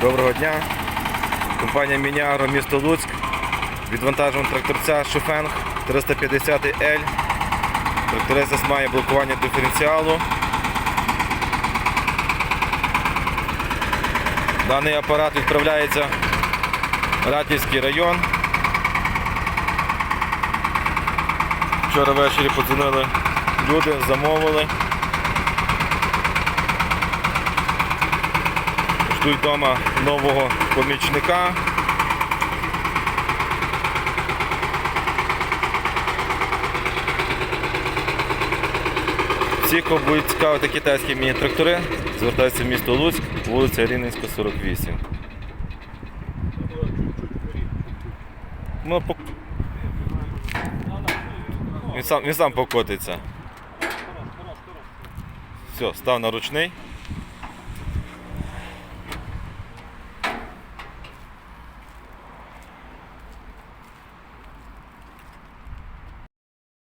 Доброго дня. Компанія Мініагро, місто Луцьк. Відвантажуємо тракторця Шуфенг 350L. Тракторист має блокування диференціалу. Даний апарат відправляється в Ратнівський район. Вчора ввечері подзвонили люди, замовили. Ждуть вдома нового помічника. Всіх, кого будуть цікавити китайські міні-трактори, звертайтеся в місто Луцьк, вулиця Рівненська, 48. Ну, пок... він, сам, він сам покотиться. Все, став на ручний.